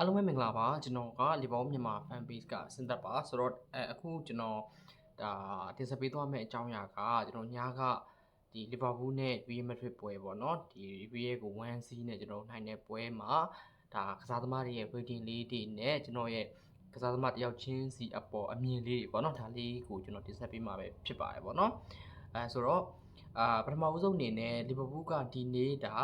အားလုံးပဲမင်္ဂလာပါကျွန်တော်ကလီဘောမြန်မာ fan page ကစင်သက်ပါဆိုတော့အဲအခုကျွန်တော်ဒါတင်ဆက်ပေးသွားမယ့်အကြောင်းအရာကကျွန်တော်ညာကဒီလီဗာပူးနဲ့ Real Madrid ပွဲပေါ့နော်ဒီ Real ကို 1C နဲ့ကျွန်တော်နိုင်တဲ့ပွဲမှာဒါကစားသမားတွေရဲ့ rating လေးတွေနဲ့ကျွန်တော်ရဲ့ကစားသမားတယောက်ချင်းစီအပေါ်အမြင်လေးတွေပေါ့နော်ဒါလေးကိုကျွန်တော်တင်ဆက်ပေးမှာပဲဖြစ်ပါတယ်ပေါ့နော်အဲဆိုတော့အာပထမဦးဆုံးအနေနဲ့လီဗာပူးကဒီနေ့ဒါ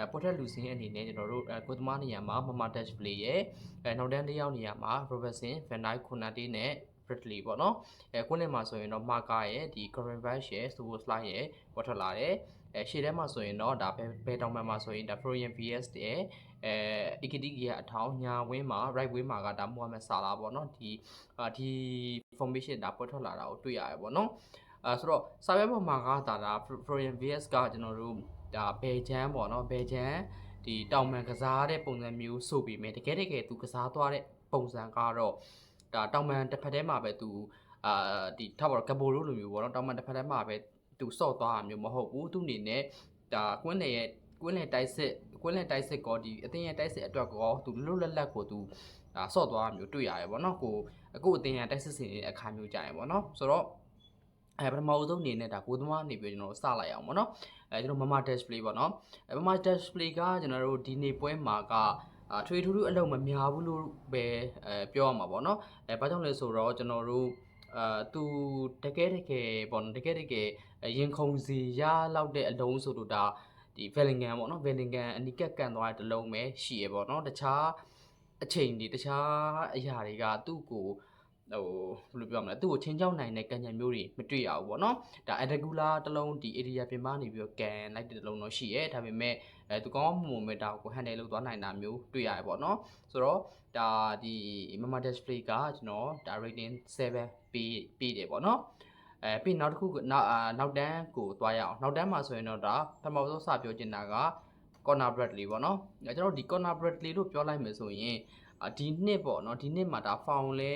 အဲပေါ်ထက်လူစင်းအနေနဲ့ကျွန်တော်တို့အဲကိုသမားနေရာမှာမမတက်ချ်ပလေးရဲ့အဲနောက်တန်းလေးယောက်နေရာမှာ Robertson, Van Dijk, Konate နဲ့ Bradley ပေါ့နော်အဲကွန်းလင်မှာဆိုရင်တော့ Marca ရဲ့ဒီ Gravenberch ရဲ့ Szoboszlai ရဲ့ပေါ်ထွက်လာတယ်အဲရှေ့ထဲမှာဆိုရင်တော့ဒါဘယ်ဘယ်တောင်မှမှာဆိုရင်ဒါ Florian Vs ရဲ့အဲ Ikitiki ရဲ့အထောင်ညာဝင်းမှာ right wing မှာကဒါ Mohamed Salah ပေါ့နော်ဒီအာဒီ formation ဒါပေါ်ထွက်လာတာကိုတွေ့ရတယ်ပေါ့နော်အဲဆိုတော့စာရွက်ပေါ်မှာကဒါဒါ Florian Vs ကကျွန်တော်တို့ ဒါဘယ်ချမ်းပေါ့နော်ဘယ်ချမ်းဒီတောင်မှန်ကစားတဲ့ပုံစံမျိုးဆိုပြီးမယ်တကယ်တကယ်သူကစားသွားတဲ့ပုံစံကတော့ဒါတောင်မှန်တစ်ဖက်ထဲမှာပဲသူအာဒီထောက်ပါတော့ကဘိုလိုလိုမျိုးပေါ့နော်တောင်မှန်တစ်ဖက်ထဲမှာပဲသူစော့သွားတာမျိုးမဟုတ်ဘူးသူအနေနဲ့ဒါကွင်းလေရဲ့ကွင်းလေတိုက်စစ်ကွင်းလေတိုက်စစ်ကောဒီအတင်းရဲ့တိုက်စစ်အတွက်ကောသူလွတ်လပ်လပ်ကိုသူဒါစော့သွားတာမျိုးတွေ့ရတယ်ပေါ့နော်ကိုအခုအတင်းရဲ့တိုက်စစ်စင်ရဲ့အခါမျိုးကြာရပေါ့နော်ဆိုတော့ အဲပထမဦးဆုံးအနေနဲ့ဒါကိုသမားနေပြီးကျွန်တော်စလိုက်အောင်ပေါ့နော်အဲကျွန်တော်မမ display ပေါ့နော်အဲမမ display ကကျွန်တော်တို့ဒီနေ့ပွဲမှာကအာထွေထူးထူးအလုံးမများဘူးလို့ပဲအဲပြောရမှာပေါ့နော်အဲဘာကြောင့်လဲဆိုတော့ကျွန်တော်တို့အာသူတကယ်တကယ်ပေါ့နော်တကယ်တကယ်ရင်ခုန်စီရလောက်တဲ့အလုံးဆိုတော့ဒါဒီ Bellingham ပေါ့နော် Bellingham အနီးကပ်ကန်သွားတဲ့တစ်လုံးပဲရှိရပေါ့နော်တခြားအချိန်တွေတခြားအရာတွေကသူ့ကို ဟိုဘယ်လိုပြောမလဲသူ့ကိုချင်းချောက်နိုင်တဲ့ကံကြံမျိုးတွေမတွေ့ရဘူးပေါ့နော်ဒါ Adagula တစ်လုံးဒီ area ပြင်ပနေပြီးတော့ကန်လိုက်တဲ့တစ်လုံးတော့ရှိရဲဒါပေမဲ့အဲသူကောင်းမှုမဲ့ဒါကို handle လုပ်သွားနိုင်တာမျိုးတွေ့ရတယ်ပေါ့နော်ဆိုတော့ဒါဒီ Mama Display ကကျွန်တော်ဒါ rating 7ပေးပေးတယ်ပေါ့နော်အဲပြီးနောက်တစ်ခုနောက်အာနောက်တန်းကိုသွားရအောင်နောက်တန်းမှာဆိုရင်တော့ဒါပထမဆုံးစပြောချင်တာက corner bradley ပေါ့နော်အဲကျွန်တော်ဒီ corner bradley လို့ပြောလိုက်မယ်ဆိုရင် အာဒီနှစ်ပေါ့နော်ဒီနှစ်မှာဒါ foul လဲ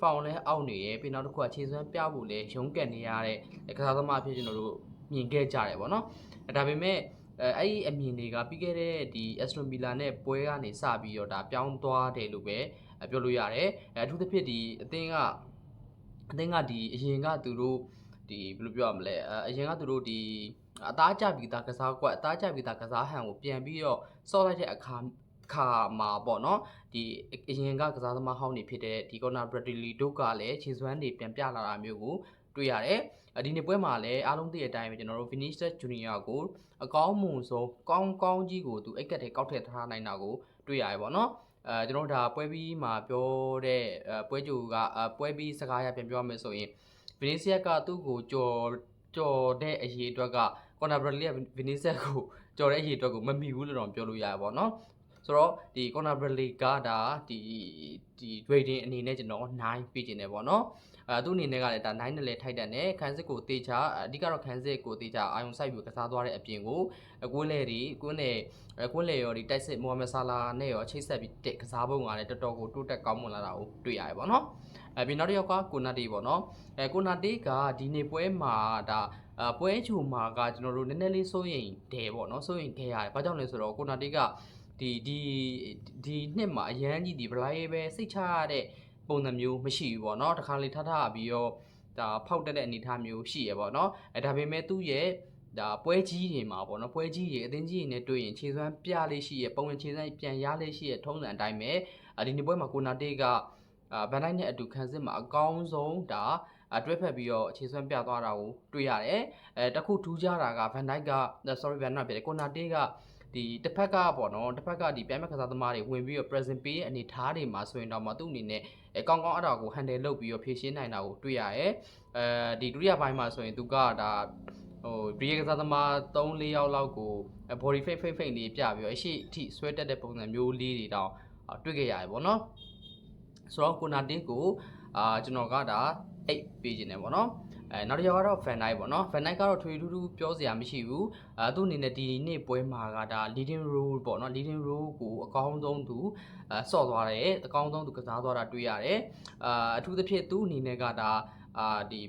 ဖောင်လဲအောက်နေရပြီးနောက်တစ်ခုကခြေစွမ်းပြဖို့လဲရုံးကန်နေရတဲ့ကစားသမားအဖြစ်ကျွန်တော်တို့မြင်ခဲ့ကြတယ်ပေါ့နော်အဲဒါပေမဲ့အဲအဲ့ဒီအမြင်တွေကပြီးခဲ့တဲ့ဒီ Aston Villa နဲ့ပွဲကနေစပြီးတော့ဒါပြောင်းသွားတယ်လို့ပဲပြောလို့ရတယ်အဲအထူးသဖြင့်ဒီအသင်းကအသင်းကဒီအရင်ကသူတို့ဒီဘယ်လိုပြောရမလဲအဲအရင်ကသူတို့ဒီအသားကျပြီးသားကစားကွက်အသားကျပြီးသားကစားဟန်ကိုပြန်ပြီးတော့စော့လိုက်တဲ့အခါ ခါမှာပေါ့နော်ဒီအရင်ကကစားသမားဟောင်းတွေဖြစ်တဲ့ဒီ corner bradley တို့ကလည်းခြေစွမ်းတွေပြန်ပြလာတာမျိုးကိုတွေ့ရတယ်ဒီနေ့ပွဲမှာလည်းအားလုံးသိတဲ့အတိုင်းပဲကျွန်တော်တို့ Vinicius Junior ကိုအကောင်းမွန်ဆုံးကောင်းကောင်းကြီးကိုသူအိတ်ကက်ထဲကောက်ထည့်ထားနိုင်တာကိုတွေ့ရတယ်ပေါ့နော်အဲကျွန်တော်တို့ဒါပွဲပြီးမှာပြောတဲ့ပွဲကြိုကပွဲပြီးစကားရပြန်ပြောမယ်ဆိုရင် Vinicius ကသူ့ကိုကြော်ကြော်တဲ့အရေးအတွက်က corner bradley က Vinicius ကိုကြော်တဲ့အရေးအတွက်ကိုမမီဘူးလို့တော့ပြောလို့ရတယ်ပေါ့နော် ဆိုတော့ဒီ corner bradley ကဒါဒီဒီ rating အနေနဲ့ကျွန်တော်9ပြခြင်းတယ်ပေါ့နော်အဲသူ့အနေနဲ့ကလည်းဒါ9နဲ့လည်းထိုက်တန်တယ်ခန်းစစ်ကိုတေချာအဓိကတော့ခန်းစစ်ကိုတေချာအာယုံစိုက်ပြီးကစားသွားတဲ့အပြင်ကိုကွင်းလေဒီကွင်းလေကွင်းလေရောဒီတိုက်စစ်မိုဟာမက်ဆာလာနဲ့ရောချိတ်ဆက်ပြီးတကစားပုံကလည်းတော်တော်ကိုတိုးတက်ကောင်းမွန်လာတာကိုတွေ့ရတယ်ပေါ့နော်အဲပြီးနောက်တစ်ယောက်ကကိုနာတီပေါ့နော်အဲကိုနာတီကဒီနေ့ပွဲမှာဒါအပွဲချိုမှာကကျွန်တော်တို့နည်းနည်းလေးစိုးရင်ဒဲပေါ့နော်စိုးရင်ခဲရတယ်ဘာကြောင့်လဲဆိုတော့ကိုနာတီက ဒီဒီဒီနှစ်မှာအရန်ကြီးဒီဘလိုက်ပဲစိတ်ချရတဲ့ပုံစံမျိုးမရှိဘူးပေါ့နော်တခါလေထထပြီးတော့ဒါဖောက်တက်တဲ့အနေအထားမျိုးရှိရပေါ့နော်အဲဒါပေမဲ့သူ့ရဲ့ဒါပွဲကြီးတွေမှာပေါ့နော်ပွဲကြီးတွေအသင်းကြီးတွေနဲ့တွေ့ရင်ခြေစွမ်းပြလေးရှိရပုံဝင်ခြေစွမ်းပြန်ရလေးရှိရထုံးစံအတိုင်းပဲဒီနေ့ပွဲမှာကိုနာတေးကအာဗန်ဒိုက်နဲ့အတူခံစစ်မှာအကောင်းဆုံးဒါအတွဲဖက်ပြီးတော့ခြေစွမ်းပြသွားတာကိုတွေ့ရတယ်အဲတခုထူးခြားတာကဗန်ဒိုက်က sorry ဗန်ဒိုက်ပဲကိုနာတေးက ဒီတစ်ဖက်ကပေါ့နော်တစ်ဖက်ကဒီပြိုင်မဲ့ကစားသမားတွေဝင်ပြီးတော့ present ပေးတဲ့အနေထားတွေမှာဆိုရင်တော့မသူ့အနေနဲ့အဲကောင်းကောင်းအဲ့ဒါကို handle လုပ်ပြီးတော့ဖြည့်ရှင်းနိုင်တာကိုတွေ့ရတယ်အဲဒီဒုတိယပိုင်းမှာဆိုရင်သူကဒါဟိုဘရီကစားသမား3 4ယောက်လောက်ကို body fake fake fake လေးပြပြီးတော့အရှိအထိဆွဲတက်တဲ့ပုံစံမျိုးလေးတွေတောင်တွေ့ခဲ့ရတယ်ပေါ့နော်ဆိုတော့ကိုနာတင်းကိုအာကျွန်တော်ကဒါ8ပေးခြင်းတယ်ပေါ့နော် အဲနောက်တစ်ယောက်ကတော့ Van Dijk ပေါ့နော် Van Dijk ကတော့ထွေထူးထူးပြောစရာမရှိဘူးအဲသူ့အနေနဲ့ဒီနေ့ပွဲမှာကဒါ leading role ပေါ့နော် leading role ကိုအကောင်းဆုံးသူအဲဆော့သွားတယ်အကောင်းဆုံးသူကစားသွားတာတွေ့ရတယ်အာအထူးသဖြင့်သူ့အနေနဲ့ကဒါအာဒီ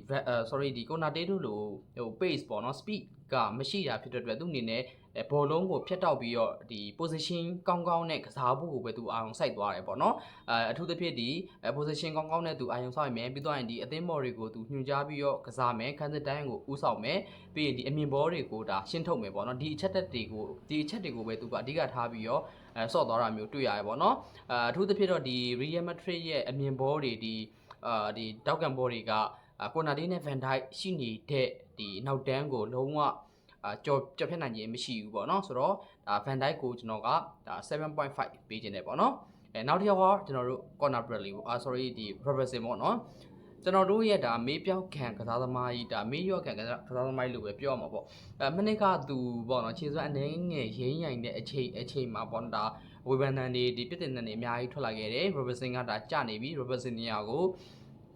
sorry ဒီ Konate တို့လိုဟို pace ပေါ့နော် speed ကမရှိတာဖြစ်တဲ့အတွက်သူ့အနေနဲ့အဲ ဘောလုံးကိုဖျက်တောက်ပြီးတော့ဒီ position ကောင်းကောင်းနဲ့ကစားဖို့ကိုပဲသူအာရုံစိုက်သွားတယ်ပေါ့နော်အဲအထူးသဖြင့်ဒီအဲ position ကောင်းကောင်းနဲ့သူအာရုံစိုက်မယ်ပြီးတော့ရင်ဒီအသင်းဘော်တွေကိုသူညွှန်ကြားပြီးတော့ကစားမယ်ခန်းစစ်တိုင်းကိုဥဆောင်မယ်ပြီးရင်ဒီအမြင်ဘောတွေကိုဒါရှင်းထုတ်မယ်ပေါ့နော်ဒီအချက်တက်တွေကိုဒီအချက်တွေကိုပဲသူကအဓိကထားပြီးတော့အဲဆော့သွားတာမျိုးတွေ့ရတယ်ပေါ့နော်အဲအထူးသဖြင့်တော့ဒီ Real Madrid ရဲ့အမြင်ဘောတွေဒီအာဒီတောက်ကန်ဘောတွေကကိုနာဒီနဲ့ Van Dijk ရှိနေတဲ့ဒီနောက်တန်းကိုလုံးဝအာ ကြော်ကြော်ဖြတ်နိုင်ခြင်းမရှိဘူးပေါ့နော်ဆိုတော့ဒါ Van Dijk ကိုကျွန်တော်ကဒါ7.5ပေးခြင်းတယ်ပေါ့နော်အဲနောက်တစ်ယောက်ကကျွန်တော်တို့ corner bradley ပေါ့အာ sorry ဒီ robertson ပေါ့နော်ကျွန်တော်တို့ရဲ့ဒါမေးပြောက်ခံကစားသမားကြီးဒါမေးရော့ခံကစားကစားသမားကြီးလို့ပဲပြောရမှာပေါ့အဲမနစ်ကသူပေါ့နော်ခြေစွမ်းအနေငယ်ရင်းရိုင်တဲ့အချိန်အချိန်မှာပေါ့နော်ဒါဝေဘန်နန်တွေဒီပြစ်တင်တဲ့နေအများကြီးထွက်လာခဲ့တယ် robertson ကဒါကြနေပြီ robertson နေရာကို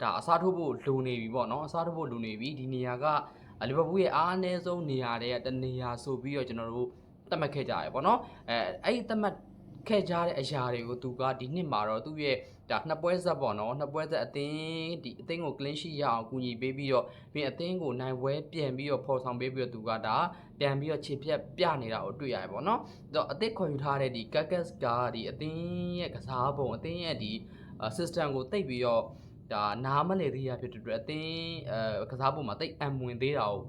ဒါအစားထိုးဖို့လိုနေပြီပေါ့နော်အစားထိုးဖို့လိုနေပြီဒီနေရာက လီဗာပူးရဲ့အားအနည်းဆုံးနေရာတွေကတနေရာဆိုပြီးတော့ကျွန်တော်တို့သတ်မှတ်ခဲ့ကြရပေါ့နော်အဲအဲ့ဒီသတ်မှတ်ခဲ့ကြတဲ့အရာတွေကိုသူကဒီနှစ်မှာတော့သူ့ရဲ့ဒါနှစ်ပွဲဆက်ပေါ့နော်နှစ်ပွဲဆက်အသင်းဒီအသင်းကို clean sheet ရအောင်ကူညီပေးပြီးတော့ပြီးအသင်းကိုနိုင်ပွဲပြန်ပြီးတော့ဖော်ဆောင်ပေးပြီးတော့သူကဒါပြန်ပြီးတော့ခြေပြက်ပြနေတာကိုတွေ့ရတယ်ပေါ့နော်အဲ့တော့အသစ်ခေါ်ယူထားတဲ့ဒီ Kakas ကဒီအသင်းရဲ့ကစားပုံအသင်းရဲ့ဒီ system ကိုတိတ်ပြီးတော့ ဒါနားမလည်သေးရဖြစ်တဲ့အတွက်အသင်းအဲကစားပုံမှာတိတ်အံဝင်သေးတာကို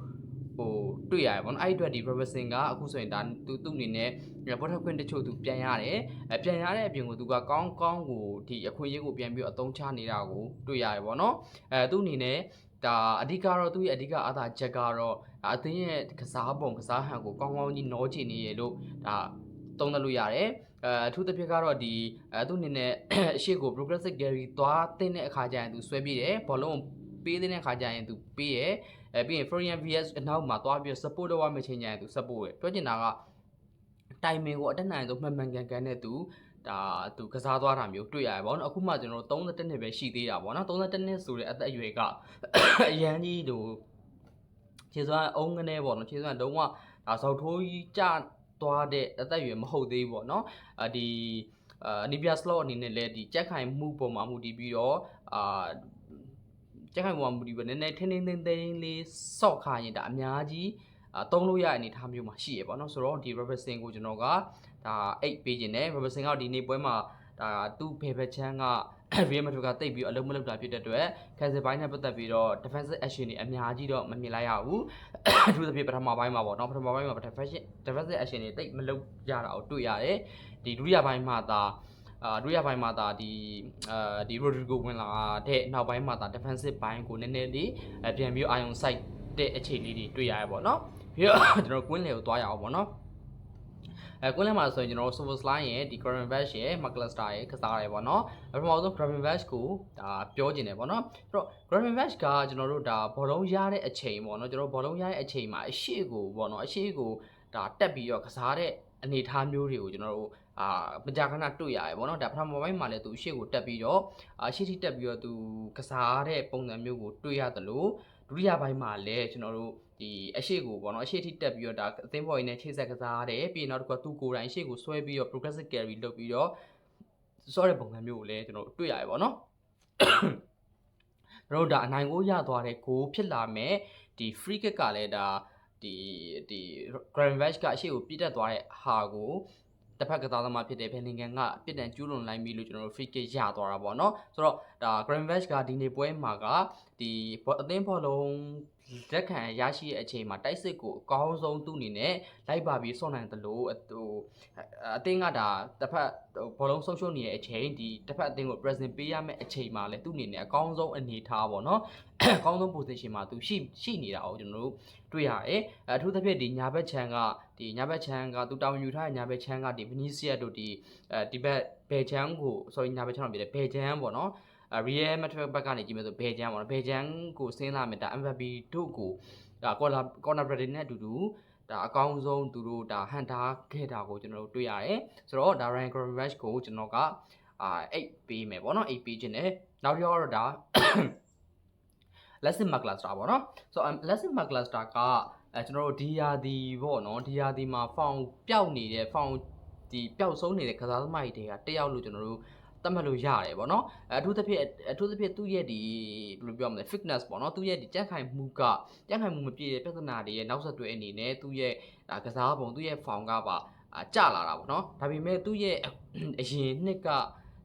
ဟိုတွေ့ရတယ်ပေါ့နော်အဲ့ဒီအတွက်ဒီ Robertson ကအခုဆိုရင်ဒါသူသူ့အနေနဲ့ပေါ်ထခွင့်တချို့သူပြန်ရတယ်အပြန်ရတဲ့အပြင်ကိုသူကကောင်းကောင်းကိုဒီအခွင့်အရေးကိုပြန်ပြီးတော့အသုံးချနေတာကိုတွေ့ရတယ်ပေါ့နော်အဲသူ့အနေနဲ့ဒါအဓိကတော့သူ့ရဲ့အဓိကအားသာချက်ကတော့အသင်းရဲ့ကစားပုံကစားဟန်ကိုကောင်းကောင်းကြီးနောချင်နေရလို့ဒါသုံးသပ်လို့ရတယ် အဲအထူးသဖြင့်ကတော့ဒီအဲသူ့အနေနဲ့အရှိကို progressive gallery သွားတင်တဲ့အခါကျရင်သူဆွဲပြီးတယ်ဘောလုံးပေးတဲ့အခါကျရင်သူပေးရအဲပြီးရင် Florian VS အနောက်မှာသွားပြီး support လုပ်ရမယ့်ချိန်ကျရင်သူ support ရပြောချင်တာကတိုင်မင်ကိုအတက်နိုင်ဆုံးမှန်မှန်ကန်ကန်နဲ့သူဒါသူကစားသွားတာမျိုးတွေ့ရတယ်ဗောနော်အခုမှကျွန်တော်တို့31နှစ်ပဲရှိသေးတာဗောနော်31နှစ်ဆိုတဲ့အသက်အရွယ်ကအရန်ကြီးတို့ခြေစွမ်းအုံးကနေဗောနော်ခြေစွမ်းလုံးဝဒါစောက်ထိုးကြီးကြ သွားတဲ့အသက်အရွယ်မဟုတ်သေးဘူးဗောနော်အဒီအာနီဘီယာစလော့အနေနဲ့လည်းဒီကြက်ခိုင်မှုပုံမှာမှုတည်ပြီးတော့အာကြက်ခိုင်ပုံမှာမှုတည်ပြီးနည်းနည်းထင်းထင်းသိမ်းသိမ်းလေးစော့ခါရင်ဒါအများကြီးအာတုံးလို့ရတဲ့အနေအထားမျိုးမှာရှိရပေါ့နော်ဆိုတော့ဒီ Robertson ကိုကျွန်တော်ကဒါ8ပေးခြင်းနဲ့ Robertson ကဒီနေ့ပွဲမှာ ဒါသူ့ဖေဖက်ချမ်းက Real Madrid ကတိတ်ပြီးအလုံးမလုံးတာဖြစ်တဲ့အတွက်ကန်ဆယ်ပိုင်းနဲ့ပတ်သက်ပြီးတော့ defensive action တွေအများကြီးတော့မမြင်လိုက်ရဘူးအထူးသဖြင့်ပထမပိုင်းမှာပေါ့နော်ပထမပိုင်းမှာ defensive defensive action တွေတိတ်မလုပ်ရတာကိုတွေ့ရတယ်ဒီဒုတိယပိုင်းမှာသာအာဒုတိယပိုင်းမှာဒါဒီအာဒီ Rodrigo ဝင်လာတဲ့နောက်ပိုင်းမှာဒါ defensive ဘိုင်းကိုနည်းနည်းလေးပြန်ပြီးအာယုံ site တဲ့အခြေအနေတွေတွေ့ရရပေါ့နော်ပြီးတော့ကျွန်တော်ကွင်းလေကိုသွားရအောင်ပေါ့နော် အဲကွင်းလဲမှာဆိုရင်ကျွန်တော်တို့ Silver Slime ရဲ့ဒီ Graven Bash ရဲ့ McCluster ရဲ့ကစားရတယ်ပေါ့နော်ပထမဆုံး Graven Bash ကိုဒါပြောကျင်တယ်ပေါ့နော်အဲ့တော့ Graven Bash ကကျွန်တော်တို့ဒါဘောလုံးရတဲ့အချိန်ပေါ့နော်ကျွန်တော်ဘောလုံးရတဲ့အချိန်မှာအရှိကိုပေါ့နော်အရှိကိုဒါတက်ပြီးတော့ကစားတဲ့အနေအထားမျိုးတွေကိုကျွန်တော်တို့အာမကြာခဏတွေ့ရတယ်ပေါ့နော်ဒါပထမပိုင်းမှာလည်းသူရှေ့ကိုတက်ပြီးတော့အာရှေ့ထိတက်ပြီးတော့သူကစားတဲ့ပုံစံမျိုးကိုတွေ့ရတယ်လို့ ဒုတိယပိုင်းမှာလည်းကျွန်တော်တို့ဒီအရှိကိုပေါ့နော်အရှိထိတက်ပြီးတော့ဒါအသင်းပေါ်ရင်းနဲ့ခြေဆက်ကစားရတယ်ပြီးရင်နောက်တစ်ခုကသူ့ကိုယ်တိုင်အရှိကိုဆွဲပြီးတော့ progressive carry လုပ်ပြီးတော့ဆော့တဲ့ပုံစံမျိုးကိုလည်းကျွန်တော်တွေ့ရတယ်ပေါ့နော်ကျွန်တော်တို့ဒါအနိုင်ကိုရသွားတဲ့ဂိုးဖြစ်လာမဲ့ဒီ free kick ကလည်းဒါဒီဒီ Grand Vash ကအရှိကိုပြစ်တက်သွားတဲ့ဟာကို တစ်ဖက်ကစားသမားဖြစ်တဲ့ဘယ်နင်ကန်ကပြစ်ဒဏ်ကျူးလွန်လိုက်ပြီလို့ကျွန်တော်တို့ free kick ရသွားတာပေါ့နော်ဆိုတော့ဒါ Grand Vash ကဒီနေ့ပွဲမှာကဒီအသင်းဖော်လုံး လက်ခံရရှိတဲ့အချိန်မှာတိုက်စစ်ကိုအကောင်းဆုံးသူ့အနေနဲ့လိုက်ပါပြီးစောင့်နိုင်တယ်လို့ဟိုအသင်းကဒါတစ်ဖက်ဘောလုံးဆုံးရှုံးနေတဲ့အချိန်ဒီတစ်ဖက်အသင်းကို present ပေးရမယ့်အချိန်မှာလည်းသူ့အနေနဲ့အကောင်းဆုံးအနေထားပေါ့နော်အကောင်းဆုံး position မှာသူရှိရှိနေတာကိုကျွန်တော်တို့တွေ့ရတယ်အထူးသဖြင့်ဒီညာဘက်ချန်ကဒီညာဘက်ချန်ကသူတောင်းယူထားတဲ့ညာဘက်ချန်ကဒီ Vinicius တို့ဒီအဲဒီဘက်ဘယ်ချန်ကို sorry ညာဘက်ချန်တော့ပြည်တယ်ဘယ်ချန်ပေါ့နော် Real Madrid ဘက်ကနေကြည့်မယ်ဆိုဘယ်ချန်ပေါ့နော်ဘယ်ချန်ကိုဆင်းလာမယ်ဒါ MVP တို့ကိုဒါ corner corner break နဲ့အတူတူဒါအကောင်းဆုံးသူတို့ဒါဟန်တာခဲ့တာကိုကျွန်တော်တို့တွေ့ရတယ်ဆိုတော့ဒါ Ryan Gravenberch ကိုကျွန်တော်ကအာ8ပေးမယ်ပေါ့နော်8ပေးခြင်းနဲ့နောက်တစ်ယောက်ကတော့ဒါ lesson McCluster ပေါ့နော်ဆိုတော့ lesson McCluster ကအဲကျွန်တော်တို့ဒီယာဒီပေါ့နော်ဒီယာဒီမှာ found ပျောက်နေတဲ့ found ဒီပျောက်ဆုံးနေတဲ့ကစားသမားတွေတယောက်လို့ကျွန်တော်တို့ သတ်မှတ်လို့ရတယ်ပေါ့နော်အဲအထူးသဖြင့်အထူးသဖြင့်သူ့ရဲ့ဒီဘယ်လိုပြောမလဲ fitness ပေါ့နော်သူ့ရဲ့ဒီကြက်ခိုင်မှုကကြက်ခိုင်မှုမပြည့်တဲ့ပြဿနာတွေရဲ့နောက်ဆက်တွဲအနေနဲ့သူ့ရဲ့ဒါကစားပုံသူ့ရဲ့ form ကပါအာကျလာတာပေါ့နော်ဒါပေမဲ့သူ့ရဲ့အရင်နှစ်က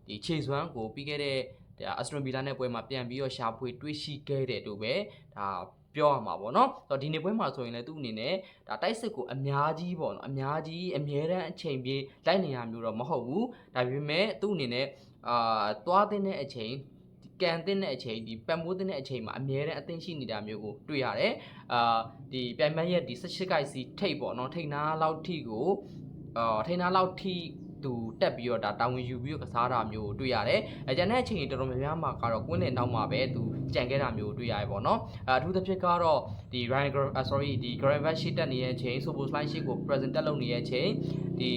ဒီခြေစွမ်းကိုပြီးခဲ့တဲ့ဒါအစထရွန်ဗီလာနဲ့ပွဲမှာပြန်ပြီးတော့ရှာဖွေတွေးရှိခဲ့တယ်လို့ပဲဒါပြောရမှာပေါ့နော်ဆိုတော့ဒီနေ့ပွဲမှာဆိုရင်လည်းသူ့အနေနဲ့ဒါတိုက်စစ်ကိုအများကြီးပေါ့နော်အများကြီးအမြဲတမ်းအချိန်ပြေးလိုက်နေရမျိုးတော့မဟုတ်ဘူးဒါပေမဲ့သူ့အနေနဲ့ အာသွားတဲ့အချိန်ကန်တဲ့အချိန်ဒီပတ်မိုးတဲ့အချိန်မှာအမြဲတမ်းအသင့်ရှိနေတာမျိုးကိုတွေ့ရတယ်အာဒီပြိုင်မက်ရဲ့ဒီ18ကိုက်စီထိတ်ပေါ့နော်ထိတ်နာလောက်ထိကိုအာထိတ်နာလောက်ထိသူတက်ပြီးတော့ဒါတာဝန်ယူပြီးတော့ကစားတာမျိုးကိုတွေ့ရတယ်။အဲကျန်တဲ့အချိန်တွေတော်တော်များများမှာကတော့ကွင်းလင်နောက်မှာပဲသူကြံခဲ့တာမျိုးကိုတွေ့ရတယ်ပေါ့နော်။အဲအထူးသဖြင့်ကတော့ဒီ Ryan Gra- uh, sorry ဒီ Gravel sheet တက်နေတဲ့အချိန် Sobo slide sheet ကို present တက်လုပ်နေတဲ့အချိန်ဒီ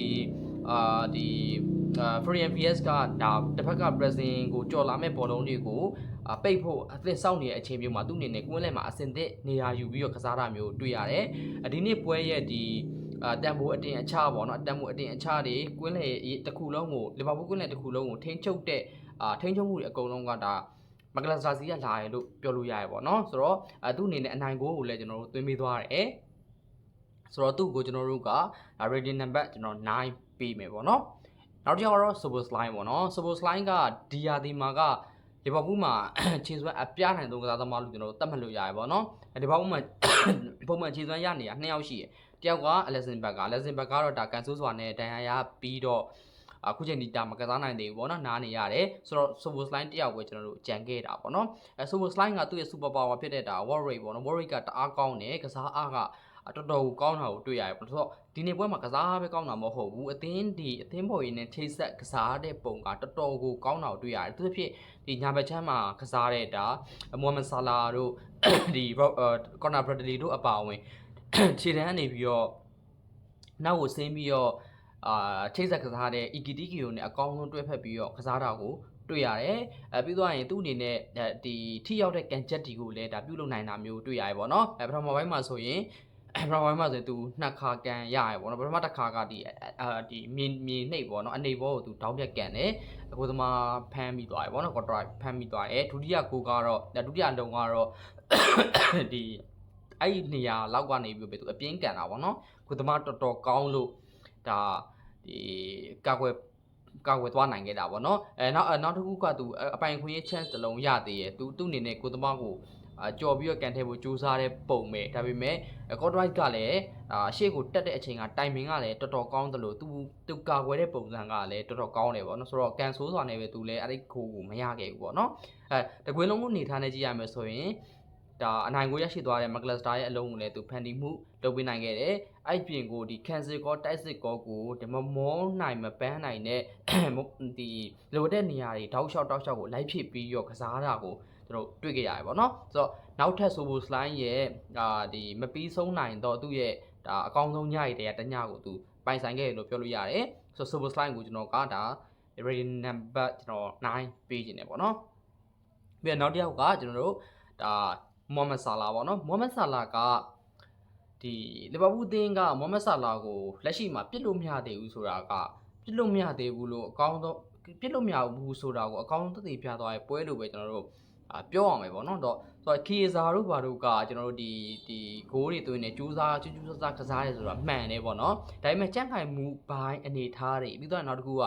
အာဒီ အာ Free MPS ကဒါတစ်ဖက်က Brazil ကိုကြော်လာမဲ့ဘောလုံးတွေကိုအာပိတ်ဖို့အသင့်စောင့်နေတဲ့အချိန်မျိုးမှာသူ့အနေနဲ့ကွင်းလင်မှာအဆင်သင့်နေရာယူပြီးတော့ကစားတာမျိုးတွေ့ရတယ်။အဒီနေ့ပွဲရဲ့ဒီအာတန်ဖိုးအတင်အချပေါ့နော်တန်ဖိုးအတင်အချတွေကွင်းလေတစ်ခုလုံးကိုလီဗာပူးကွင်းလေတစ်ခုလုံးကိုထိန်းချုပ်တဲ့အာထိန်းချုပ်မှုတွေအကုန်လုံးကဒါမကလစာစီကလာရလို့ပြောလို့ရရပေါ့နော်ဆိုတော့အသူ့အနေနဲ့အနိုင်ကိုကိုလည်းကျွန်တော်တို့သွင်းပေးသွားတယ်ဆိုတော့သူ့ကိုကျွန်တော်တို့က rating number ကျွန်တော်9ပေးမယ်ပေါ့နော် နောက်တစ်ယောက်ကတော့ super slime ပေါ့နော် super slime ကဒီယာဒီမာကလီဗာပူးမှာခြေစွမ်းအပြားနိုင်ဆုံးကစားသမားလို့ကျွန်တော်တို့သတ်မှတ်လို့ရတယ်ပေါ့နော်လီဗာပူးမှာပုံမှန်ခြေစွမ်းရနေတာ2ယောက်ရှိတယ်တယောက်က Alexander Berg က Alexander Berg ကတော့ဒါကန်ဆိုးစွာနဲ့ဒဏ်ရာရပြီးတော့အခုချိန်ဒီတာမကစားနိုင်သေးဘူးပေါ့နော်နားနေရတယ်ဆိုတော့ Super Slime တယောက်ကိုကျွန်တော်တို့ကြံခဲ့တာပေါ့နော်အဲ Super Slime ကသူ့ရဲ့ super power ဖြစ်တဲ့ဒါ War Rate ပေါ့နော် War Rate ကတအားကောင်းတယ်ကစားအားက တော်တော်ကိုကောင်းတာကိုတွေ့ရတယ်ပေါ့ဆိုတော့ဒီနေ့ပွဲမှာကစားပဲကောင်းတာမဟုတ်ဘူးအသင်းဒီအသင်းပေါ်ရင်းနဲ့ထိတ်ဆက်ကစားတဲ့ပုံကတော်တော်ကိုကောင်းတာကိုတွေ့ရတယ်သူဖြစ်ဒီညာဘက်ချမ်းမှာကစားတဲ့ဒါမိုဟမက်ဆာလာတို့ဒီကော်နာဘရဒလီတို့အပါအဝင်ခြေတန်းကနေပြီးတော့နောက်ကိုဆင်းပြီးတော့အာချိတ်ဆက်ကစားတဲ့ EKTK ကိုနဲ့အကောင်းဆုံးတွဲဖက်ပြီးတော့ကစားတာကိုတွေ့ရတယ်။အဲပြီးသွားရင်သူ့အနေနဲ့ဒီထိရောက်တဲ့ကန်ချက်တီကိုလည်းဒါပြုလုပ်နိုင်တာမျိုးတွေ့ရတယ်ပေါ့နော်။အဲပထမပိုင်းမှာဆိုရင် ပထမပိုင်းမှာဆိုရင်သူနှစ်ခါကန်ရရပေါ့နော်ပထမတစ်ခါကဒီအာဒီမြေမြေနှိပ်ပေါ့နော်အနေဘောကိုသူတောင်းပြက်ကန်တယ်အခုသမားဖမ်းပြီးသွားတယ်ပေါ့နော်ကွန်ထရိုက်ဖမ်းပြီးသွားတယ်ဒုတိယကိုကတော့ဒုတိယအလုံးကတော့ဒီအဲ့ဒီနေရာလောက်ကနေပြီးပဲသူအပြင်းကန်တာပေါ့နော်ခုသမားတော်တော်ကောင်းလို့ဒါဒီကာကွယ်ကာကွယ်သွားနိုင်ခဲ့တာပေါ့နော်အဲနောက်နောက်တစ်ခုကသူအပိုင်ခွင့်ရေး chance တစ်လုံးရသေးရဲ့သူသူ့အနေနဲ့ကိုသမားကိုအာ ကြော်ပြီးတော့ကန်ထဲဖို့စူးစမ်းတဲ့ပုံပဲဒါပေမဲ့ Godright ကလည်းအာရှေ့ကိုတက်တဲ့အချိန်ကတိုင်မင်ကလည်းတော်တော်ကောင်းတယ်လို့သူသူကာကွယ်တဲ့ပုံစံကလည်းတော်တော်ကောင်းတယ်ပေါ့နော်ဆိုတော့ကန်ဆိုးစွာနဲ့ပဲသူလည်းအဲ့ဒီခိုးကိုမရခဲ့ဘူးပေါ့နော်အဲတကွေးလုံးကိုနေထားနေကြည့်ရမယ်ဆိုရင်ဒါအနိုင်ကိုရရှိသွားတဲ့မကလစတာရဲ့အလုံးကိုလည်းသူဖန်တီးမှုလုပ်ပေးနိုင်ခဲ့တယ်။အဲ့ပြင်ကိုဒီ cancel call တိုက်စစ် call ကိုဒီမမောနိုင်မပန်းနိုင်တဲ့ဒီလိုတဲ့နေရာတွေတောက်လျှောက်တောက်လျှောက်ကိုလိုက်ဖြစ်ပြီးရောကစားတာကို ကျွန်တော်တွေ့ခဲ့ရတယ်ပေါ့နော်။ဆိုတော့နောက်ထပ် Sobo Slime ရဲ့အာဒီမပြီးဆုံးနိုင်တော့သူ့ရဲ့ဒါအကောင်းဆုံးညရည်တဲ့တညကိုသူပိုင်ဆိုင်ခဲ့တယ်လို့ပြောလို့ရတယ်။ဆိုတော့ Sobo Slime ကိုကျွန်တော်ကဒါ rating number ကျွန်တော်9ပေးခြင်းတယ်ပေါ့နော်။ပြီးတော့နောက်တစ်ယောက်ကကျွန်တော်တို့ဒါမိုဟမက်ဆာလာပေါ့နော်မိုဟမက်ဆာလာကဒီလီဗာပူးအသင်းကမိုဟမက်ဆာလာကိုလက်ရှိမှာပြစ်လို့မရသေးဘူးဆိုတာကပြစ်လို့မရသေးဘူးလို့အကောင်းဆုံးပြစ်လို့မရဘူးဆိုတာကိုအကောင်းဆုံးသိသိပြသွားတဲ့ပွဲလို့ပဲကျွန်တော်တို့အာ ပြောအောင်ပဲပေါ့နော်တော့ဆိုတော့ခီဇာတို့ဘာတို့ကကျွန်တော်တို့ဒီဒီဂိုးတွေသွင်းနေကြိုးစားကြိုးကြိုးစားကစားရဲဆိုတာမှန်တယ်ပေါ့နော်ဒါပေမဲ့ကြန့်ခိုင်မှုဘိုင်းအနေထားတွေပြီးတော့နောက်တစ်ခုက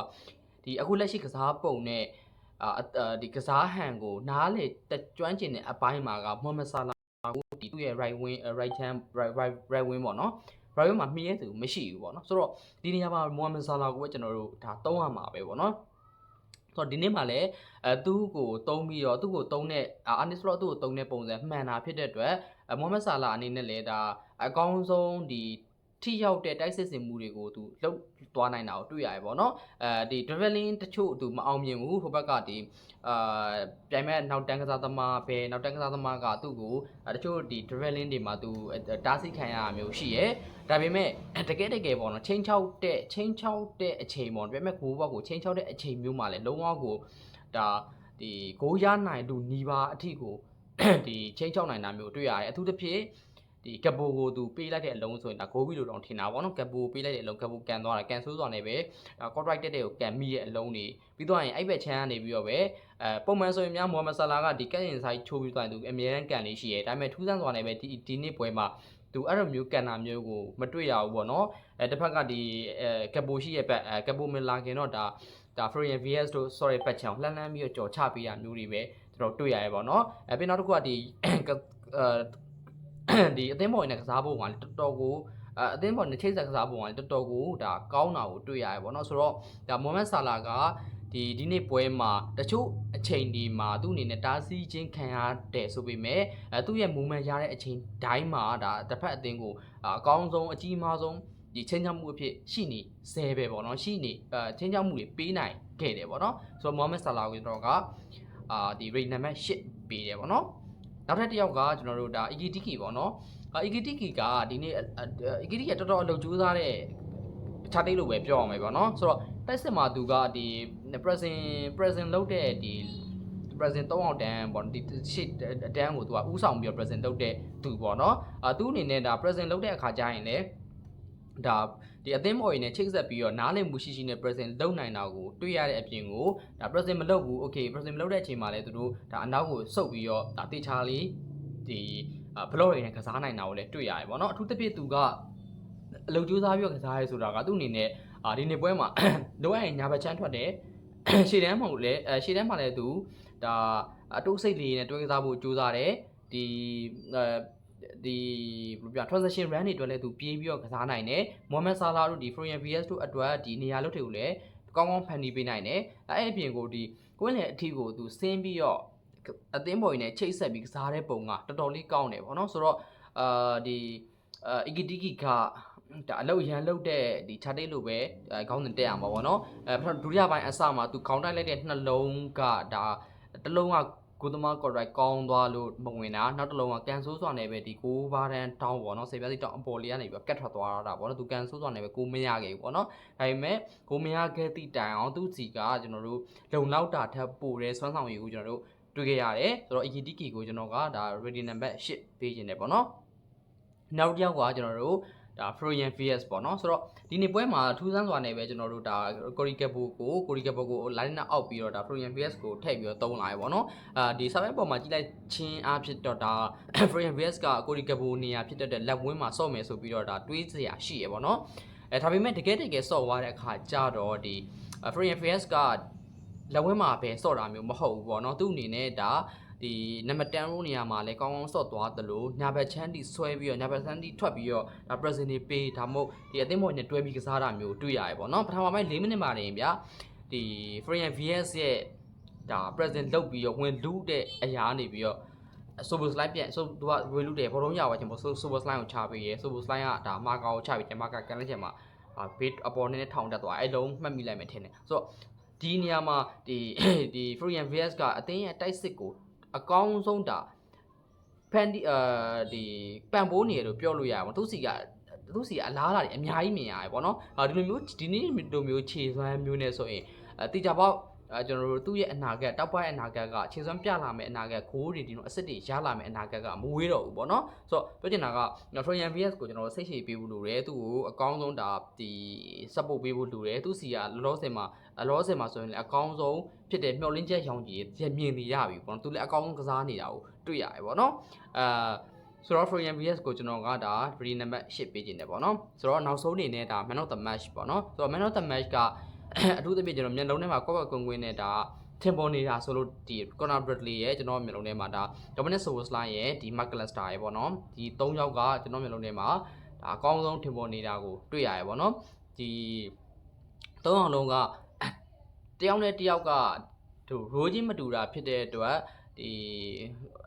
ဒီအခုလက်ရှိကစားပုံနဲ့အာဒီကစားဟန်ကိုနားလေကျွမ်းကျင်တဲ့အပိုင်းမှာကမိုဟမက်ဆာလာကိုဒီသူ့ရဲ့ right wing right hand right right right wing ပေါ့နော် right wing မှာမှီးရဲသူမရှိဘူးပေါ့နော်ဆိုတော့ဒီနေရာမှာမိုဟမက်ဆာလာကိုပဲကျွန်တော်တို့ဒါသုံးရမှာပဲပေါ့နော်ဆို တော့ဒီနေ့မှာလည်းအဲသူ့ကိုတုံးပြီးတော့သူ့ကိုတုံးတဲ့အာနိစလော့သူ့ကိုတုံးတဲ့ပုံစံမှန်တာဖြစ်တဲ့အတွက်မိုဟမက်ဆာလာအနေနဲ့လည်းဒါအကောင်းဆုံးဒီ ထိရောက်တဲ့တိုက်စစ်စင်မှုတွေကိုသူလှုပ်သွားနိုင်တာကိုတွေ့ရတယ်ပေါ့နော်အဲဒီ traveling တချို့သူမအောင်မြင်ဘူးဟိုဘက်ကဒီအာပြိုင်မဲ့နောက်တန်းကစားသမားပဲနောက်တန်းကစားသမားကသူ့ကိုတချို့ဒီ traveling တွေမှာသူတားဆီးခံရတာမျိုးရှိရဲဒါပေမဲ့တကယ်တကယ်ပေါ့နော်ချင်းချောက်တဲ့ချင်းချောက်တဲ့အချိန်ပေါ့ပြိုင်မဲ့ကိုဘောက်ကိုချင်းချောက်တဲ့အချိန်မျိုးမှာလည်းလုံးဝကိုဒါဒီကိုရနိုင်သူညီပါအထိကိုဒီချင်းချောက်နိုင်တာမျိုးတွေ့ရတယ်အထူးသဖြင့် ဒီကပ်ပိုကိုသူပေးလိုက်တဲ့အလုံးဆိုရင်ဒါဂိုးဘီလိုတောင်ထင်တာပေါ့နော်ကပ်ပိုပေးလိုက်တဲ့အလုံးကပ်ပိုကန်သွားတာကန်ဆိုးသွားနေပဲကော့ထရိုက်တက်တဲ့ကိုကန်မိရဲ့အလုံးတွေပြီးတော့ရင်အဲ့ဘက်ချမ်းကနေပြီးတော့ပဲအဲပုံမှန်ဆိုရင်များမိုဟာမက်ဆာလာကဒီကက်ရင်ဆိုင်ချိုးပြီးသွားရင်သူအမြဲတမ်းကန်လေးရှိရဲဒါပေမဲ့ထူးဆန်းစွာနဲ့ပဲဒီဒီနေ့ပွဲမှာသူအဲ့လိုမျိုးကန်တာမျိုးကိုမတွေ့ရဘူးပေါ့နော်အဲတစ်ဖက်ကဒီအဲကပ်ပိုရှိရဲ့ဘက်အဲကပ်ပိုမလာခင်တော့ဒါဒါ Florian VS တို့ sorry ပတ်ချောင်လှမ်းလှမ်းပြီးတော့ကြော်ချပေးရမျိုးတွေပဲကျွန်တော်တွေ့ရရဲပေါ့နော်အဲပြီးနောက်တစ်ခုကဒီအဲ ဒီအသင်းပေါ်နဲ့ကစားဖို့ကလည်းတော်တော်ကိုအဲအသင်းပေါ်နဲ့ချိတ်ဆက်ကစားဖို့ကလည်းတော်တော်ကိုဒါကောင်းတာကိုတွေ့ရရဲပေါ့နော်ဆိုတော့ဒါမိုဟမက်ဆာလာကဒီဒီနေ့ပွဲမှာတချို့အချိန်ဒီမှာသူ့အနေနဲ့တားဆီးခြင်းခံရတဲ့ဆိုပေမဲ့အဲသူ့ရဲ့ movement ရတဲ့အချိန်တိုင်းမှာဒါတစ်ဖက်အသင်းကိုအကောင်းဆုံးအကြီးမားဆုံးဒီချင်းချမှုအဖြစ်ရှိနေဆဲပဲပေါ့နော်ရှိနေအဲချင်းချမှုတွေပေးနိုင်ခဲ့တယ်ပေါ့နော်ဆိုတော့မိုဟမက်ဆာလာကိုကျွန်တော်ကအာဒီ rate နံပါတ်8ပေးတယ်ပေါ့နော် နောက်ထပ်တစ်ယောက်ကကျွန်တော်တို့ဒါ Ikitiki ပေါ့နော်အာ Ikitiki ကဒီနေ့ Ikitiki ကတော်တော်အလုပ်ကြိုးစားတဲ့ချားတိတ်လို့ပဲပြောအောင်ပဲပေါ့နော်ဆိုတော့တိုက်စစ်မှာသူကဒီ present present လုပ်တဲ့ဒီ present 3အောင်တန်းပေါ့ဒီရှစ်တန်းကိုသူကဥဆောင်ပြီးတော့ present လုပ်တဲ့သူပေါ့နော်အာသူအနေနဲ့ဒါ present လုပ်တဲ့အခါကျရင်လည်းဒါ ဒီအသင်းမော်ရင်းနဲ့ချိတ်ဆက်ပြီးတော့နားလည်မှုရှိရှိနဲ့ present လုပ်နိုင်တာကိုတွေ့ရတဲ့အပြင်ကိုဒါ present မလုပ်ဘူး okay present မလုပ်တဲ့အချိန်မှာလည်းသူတို့ဒါအနောက်ကိုစုပ်ပြီးတော့ဒါတေချာလေးဒီဘလော့တွေနဲ့ကစားနိုင်တာကိုလည်းတွေ့ရတယ်ပေါ့နော်အထူးသဖြင့်သူကအလုပ်ကြိုးစားပြီးတော့ကစားရဲဆိုတာကသူ့အနေနဲ့အာဒီနေ့ပွဲမှာလိုအပ်ရင်ညာဘက်ချမ်းထွက်တယ်ရှေ့တန်းမှာလည်းအဲရှေ့တန်းမှာလည်းသူဒါအတုစိတ်လေးနဲ့တွဲကစားဖို့ကြိုးစားတယ်ဒီအဲ ဒီဘယ်လိုပြ transaction run တွေအတွက်လည်းသူပြေးပြီးတော့ကစားနိုင်တယ်မိုဟမက်ဆာလာတို့ဒီ Florian VS တို့အတွက်ဒီနေရာလုတ်တွေကိုလည်းကောင်းကောင်းဖန်တီးပေးနိုင်တယ်အဲ့အပြင်ကိုဒီကိုင်းလေအထီကိုသူဆင်းပြီးတော့အသင်းပေါ်ရင်းနဲ့ချိတ်ဆက်ပြီးကစားတဲ့ပုံကတော်တော်လေးကောင်းတယ်ပေါ့နော်ဆိုတော့အာဒီအာအီဂီတီကီကဒါအလုတ်ရန်လုတ်တဲ့ဒီချာတိတ်လိုပဲခေါင်းစဉ်တက်ရမှာပေါ့နော်အဲဒုတိယပိုင်းအစမှာသူခေါင်းတိုက်လိုက်တဲ့နှလုံးကဒါတစ်လုံးက ကိုသမားကော်ရိုက်ကောင်းသွားလို့မဝင်တာနောက်တစ်လုံးကကန်ဆိုးစွာနဲ့ပဲဒီကိုးဘားတန်းတောင်းပေါ့နော်ဆေပြားစီတောင်းအပေါ်လေးကနေပြီးကတ်ထွက်သွားတာပေါ့နော်သူကန်ဆိုးစွာနဲ့ပဲကိုမရခဲ့ဘူးပေါ့နော်ဒါပေမဲ့ကိုမရခဲ့သည့်တိုင်အောင်သူ့စီကကျွန်တော်တို့လုံလောက်တာထပ်ပို့တဲ့စွမ်းဆောင်ရည်ကိုကျွန်တော်တို့တွေ့ခဲ့ရတယ်ဆိုတော့ ETK ကိုကျွန်တော်ကဒါ ready number 8ပေးခြင်းတယ်ပေါ့နော်နောက်တစ်ယောက်ကကျွန်တော်တို့ ဒါ Florian VS ပေါ့နော်ဆိုတော့ဒီနေ့ပွဲမှာထူးဆန်းစွာနဲ့ပဲကျွန်တော်တို့ဒါ Cory Gabo ကို Cory Gabo ကို line နဲ့အောက်ပြီးတော့ဒါ Florian VS ကိုထည့်ပြီးတော့သုံးလာရပေါ့နော်အာဒီ survey ပေါ်မှာကြည့်လိုက်ချင်းအားဖြစ်တော့ဒါ Florian VS က Cory Gabo နေရာဖြစ်တဲ့လက်ဝင်းမှာစော့မယ်ဆိုပြီးတော့ဒါတွေးစရာရှိရပေါ့နော်အဲဒါပေမဲ့တကယ်တကယ်စော့သွားတဲ့အခါကျတော့ဒီ Florian VS ကလက်ဝင်းမှာပဲစော့တာမျိုးမဟုတ်ဘူးပေါ့နော်သူ့အနေနဲ့ဒါ ဒီနံပါတ်10ရိုးနေရာမှာလည်းကောင်းကောင်းဆော့သွားသလိုညာဘက်ချမ်းတီဆွဲပြီးတော့ညာဘက်ချမ်းတီထွက်ပြီးတော့ဒါ present တွေပေးဒါမှမဟုတ်ဒီအသင်းပေါ်နဲ့တွဲပြီးကစားတာမျိုးတွေ့ရတယ်ပေါ့နော်ပထမပိုင်း4မိနစ်မှာနေဗျာဒီ Florian VS ရဲ့ဒါ present လုပ်ပြီးတော့ဝင်လူတဲ့အရာနေပြီးတော့ super slide ပြန်ဆိုသူကဝင်လူတယ်ဘောလုံးရပါချင်းပေါ့ super slide ကိုချပေးရဲ super slide ကဒါမာကာကိုချပြီးတယ်မာကာကန်လက်ချက်မှာအာဘေးအပေါ်နဲ့ထောင်တက်သွားအဲ့လုံးမှတ်မိလိုက်မယ်ထင်တယ်ဆိုတော့ဒီနေရာမှာဒီဒီ Florian VS ကအသင်းရဲ့တိုက်စစ်ကို အကောင်းဆုံးတာဖန်ဒီအာဒီပန်ပိုးနေရလို့ပြောလို့ရပါဘူးသူစီကသူစီကအလားလာတွေအများကြီးမြင်ရတယ်ပေါ့နော်အာဒီလိုမျိုးဒီနေ့လိုမျိုးခြေစွမ်းမျိုးနဲ့ဆိုရင်အတိကြပေါက် အဲကျွန်တော်တို့သူ့ရဲ့အနာဂတ်တောက်ပိုင်းအနာဂတ်ကခြေစွမ်းပြလာမယ့်အနာဂတ်ဂိုးတွေဒီလိုအစ်စ်တွေရလာမယ့်အနာဂတ်ကမဝေးတော့ဘူးပေါ့နော်ဆိုတော့ပြောချင်တာက Trojan VS ကိုကျွန်တော်တို့စိတ်ရှည်ပေးဖို့လိုတယ်သူ့ကိုအကောင်းဆုံးဒါဒီ support ပေးဖို့လိုတယ်သူစီကလောလောဆယ်မှာလောဆယ်မှာဆိုရင်လည်းအကောင်းဆုံးဖြစ်တဲ့မျောလင်းချက်ရောင်ကြီးရမြင်နေရပြီပေါ့နော်သူလည်းအကောင်းဆုံးကစားနေတာကိုတွေ့ရတယ်ပေါ့နော်အာဆိုတော့ Florian VS ကိုကျွန်တော်ကဒါ free number 8ပေးခြင်းတယ်ပေါ့နော်ဆိုတော့နောက်ဆုံးအနေနဲ့ဒါ man of the match ပေါ့နော်ဆိုတော့ man of the match က အထူးသဖြင့်ကျွန်တော်မျက်လုံးထဲမှာကော့ကော့ကွင်းကွင်းနဲ့ဒါထင်ပေါ်နေတာဆိုလို့ဒီ Conor Bradley ရဲ့ကျွန်တော်မျက်လုံးထဲမှာဒါ Dominic Soboslai ရဲ့ဒီ Mark Lester ရဲ့ပေါ့နော်ဒီ၃ယောက်ကကျွန်တော်မျက်လုံးထဲမှာဒါအကောင်းဆုံးထင်ပေါ်နေတာကိုတွေ့ရတယ်ပေါ့နော်ဒီ၃အောင်လုံးကတယောက်နဲ့တယောက်ကဟိုရိုးချင်းမတူတာဖြစ်တဲ့အတွက်ဒီ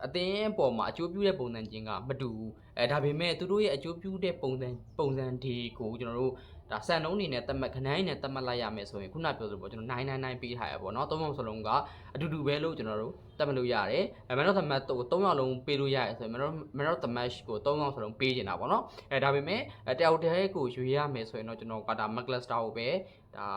အသင်းအပေါ်မှာအကျိုးပြုတဲ့ပုံစံချင်းကမတူဘူးအဲဒါပေမဲ့သူတို့ရဲ့အကျိုးပြုတဲ့ပုံစံပုံစံဒီကိုကျွန်တော်တို့ ဒါစံနှုန်းအနေနဲ့တတ်မှတ်ခဏိုင်းနဲ့တတ်မှတ်လိုက်ရမယ်ဆိုရင်ခုနပြောသလိုပေါ့ကျွန်တော်999ပေးထားရပေါ့နော်သုံးယောက်စလုံးကအတူတူပဲလို့ကျွန်တော်တို့တတ်မှတ်လို့ရတယ်အဲမန်တော့သမတ်တော့3ယောက်လုံးပေးလို့ရတယ်ဆိုရင်မန်တော့မန်တော့သမတ်ကို3ယောက်စလုံးပေးနေတာပေါ့နော်အဲဒါပေမဲ့အဲတယောက်တည်းကိုရွေးရမယ်ဆိုရင်တော့ကျွန်တော်ကဒါ McCluster ကိုပဲဒါ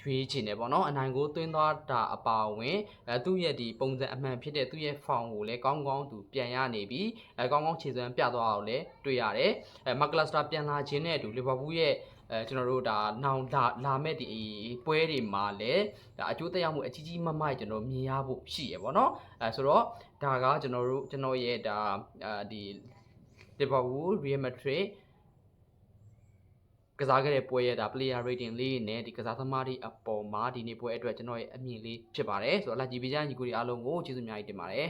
ရွေးချင်တယ်ပေါ့နော်အနိုင်ကိုသွင်းသွားတာအပါဝင်အဲသူ့ရဲ့ဒီပုံစံအမှန်ဖြစ်တဲ့သူ့ရဲ့ form ကိုလည်းကောင်းကောင်းသူပြန်ရနေပြီအဲကောင်းကောင်းခြေစွမ်းပြသွားအောင်လည်းတွေ့ရတယ်အဲ McCluster ပြန်လာခြင်းနဲ့အတူလီဗာပူးရဲ့ အဲကျွန်တော်တို့ဒါနောင်လာလာမဲ့ဒီပွဲတွေမှာလည်းဒါအကျိုးသက်ရောက်မှုအကြီးကြီးမမကျွန်တော်မြင်ရဖို့ရှိရပေါ့နော်အဲဆိုတော့ဒါကကျွန်တော်တို့ကျွန်တော်ရဲ့ဒါအဲဒီလီဗာပူး Real Madrid ကစားခဲ့တဲ့ပွဲရဲ့ဒါ player rating လေးနဲ့ဒီကစားသမားတွေအပေါ်မှာဒီနေ့ပွဲအတွက်ကျွန်တော်ရဲ့အမြင်လေးဖြစ်ပါတယ်ဆိုတော့အလာကြည့်ပေးကြညီကိုတွေအားလုံးကိုကျေးဇူးအများကြီးတင်ပါတယ်